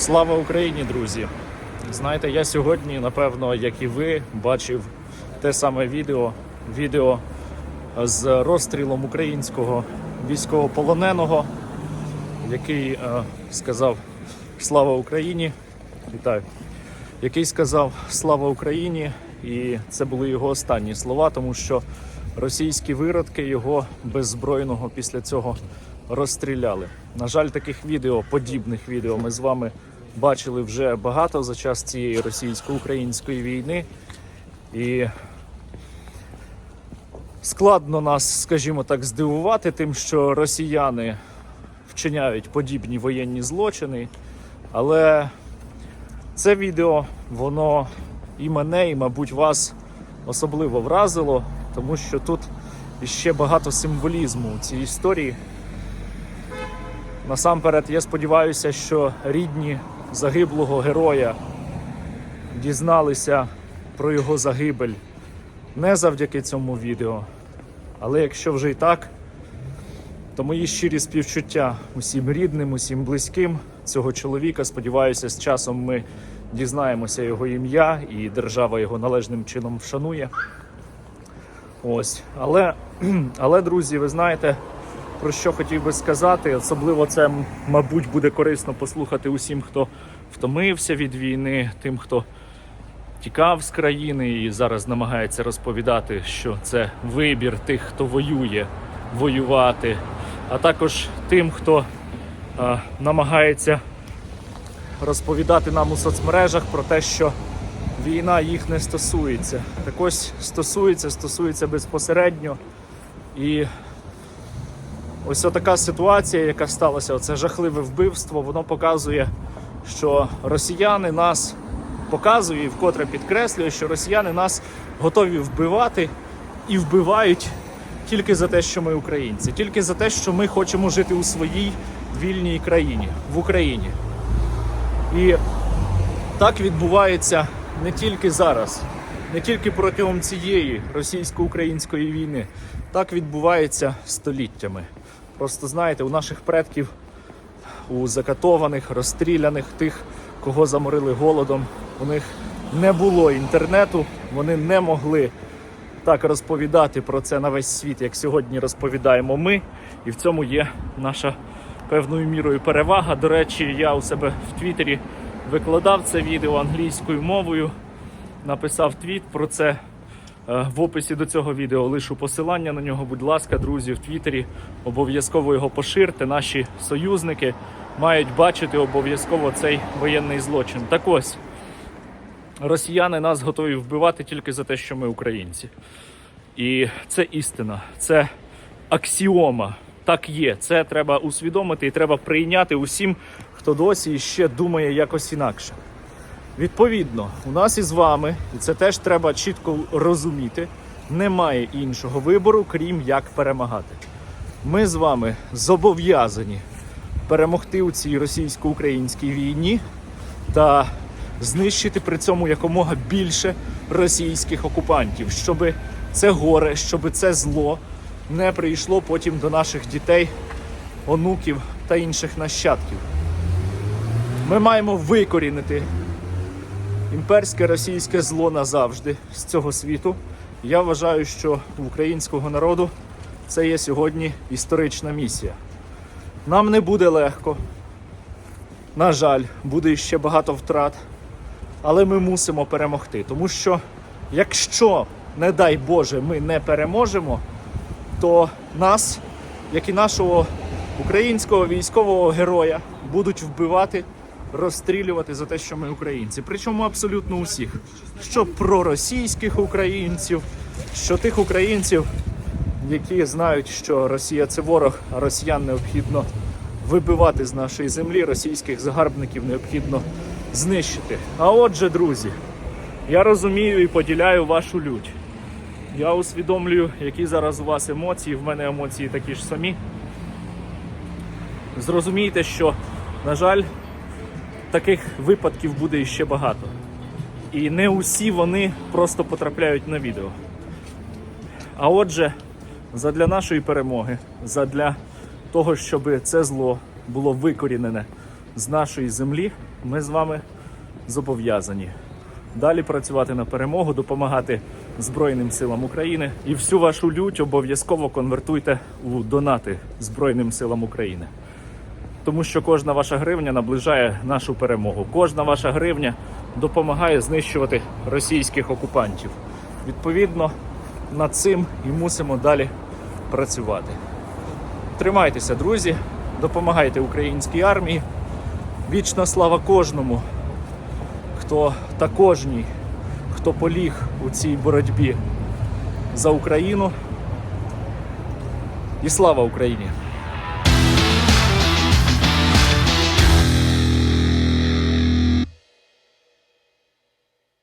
Слава Україні, друзі! Знаєте, я сьогодні, напевно, як і ви, бачив те саме відео, відео з розстрілом українського військовополоненого, який е, сказав Слава Україні. Вітаю. Який сказав Слава Україні, і це були його останні слова, тому що російські виродки його беззбройного після цього розстріляли. На жаль, таких відео, подібних відео, ми з вами бачили вже багато за час цієї російсько-української війни. І складно нас, скажімо так, здивувати тим, що росіяни вчиняють подібні воєнні злочини. Але це відео, воно і мене, і, мабуть, вас особливо вразило, тому що тут іще багато символізму у цій історії. Насамперед, я сподіваюся, що рідні загиблого героя дізналися про його загибель не завдяки цьому відео. Але якщо вже і так, то мої щирі співчуття усім рідним, усім близьким цього чоловіка. Сподіваюся, з часом ми дізнаємося його ім'я і держава його належним чином вшанує. Ось. Але, але, друзі, ви знаєте, про що хотів би сказати. Особливо це, мабуть, буде корисно послухати усім, хто втомився від війни, тим, хто тікав з країни і зараз намагається розповідати, що це вибір тих, хто воює, воювати, а також тим, хто а, намагається розповідати нам у соцмережах про те, що війна їх не стосується. Так ось стосується, стосується безпосередньо. І ось така ситуація, яка сталася, оце жахливе вбивство, воно показує, що росіяни нас показує і вкотре підкреслює, що росіяни нас готові вбивати і вбивають тільки за те, що ми українці, тільки за те, що ми хочемо жити у своїй вільній країні, в Україні. І так відбувається не тільки зараз, не тільки протягом цієї російсько-української війни. Так відбувається століттями. Просто знаєте, у наших предків, у закатованих, розстріляних, тих, кого заморили голодом, у них не було інтернету, вони не могли так розповідати про це на весь світ, як сьогодні розповідаємо ми. І в цьому є наша певною мірою перевага. До речі, я у себе в Твіттері викладав це відео англійською мовою, написав твіт про це. Е, В описі до цього відео лишу посилання на нього. Будь ласка, друзі, в Твіттері обов'язково його поширте. Наші союзники мають бачити обов'язково цей воєнний злочин. Так ось росіяни нас готові вбивати тільки за те, що ми українці. І це істина, це аксіома. Так є. Це треба усвідомити і треба прийняти усім, хто досі ще думає якось інакше. Відповідно, у нас із вами, і це теж треба чітко розуміти, немає іншого вибору, крім як перемагати. Ми з вами зобов'язані перемогти у цій російсько-українській війні та знищити при цьому якомога більше російських окупантів, щоб це горе, щоб це зло не прийшло потім до наших дітей, онуків та інших нащадків. Ми маємо викорінити імперське російське зло назавжди з цього світу. Я вважаю, що у українського народу це є сьогодні історична місія. Нам не буде легко. На жаль, буде ще багато втрат, але ми мусимо перемогти. Тому що якщо, не дай Боже, ми не переможемо, то нас, як і нашого українського військового героя, будуть вбивати, розстрілювати за те, що ми українці. Причому абсолютно усіх. Що проросійських українців, що тих українців, які знають, що Росія це ворог, а росіян необхідно вибивати з нашої землі, російських загарбників необхідно знищити. А отже, друзі, я розумію і поділяю вашу лють. Я усвідомлюю, які зараз у вас емоції. В мене емоції такі ж самі. Зрозумійте, що, на жаль, таких випадків буде іще багато. І не усі вони просто потрапляють на відео. А отже, задля нашої перемоги, задля того, щоб це зло було викорінене з нашої землі, ми з вами зобов'язані далі працювати на перемогу, допомагати Збройним силам України і всю вашу лють обов'язково конвертуйте у донати Збройним силам України. Тому що кожна ваша гривня наближає нашу перемогу. Кожна ваша гривня допомагає знищувати російських окупантів. Відповідно, над цим і мусимо далі працювати. Тримайтеся, друзі, допомагайте українській армії. Вічна слава кожному, хто та кожній, хто поліг у цій боротьбі за Україну. І слава Україні!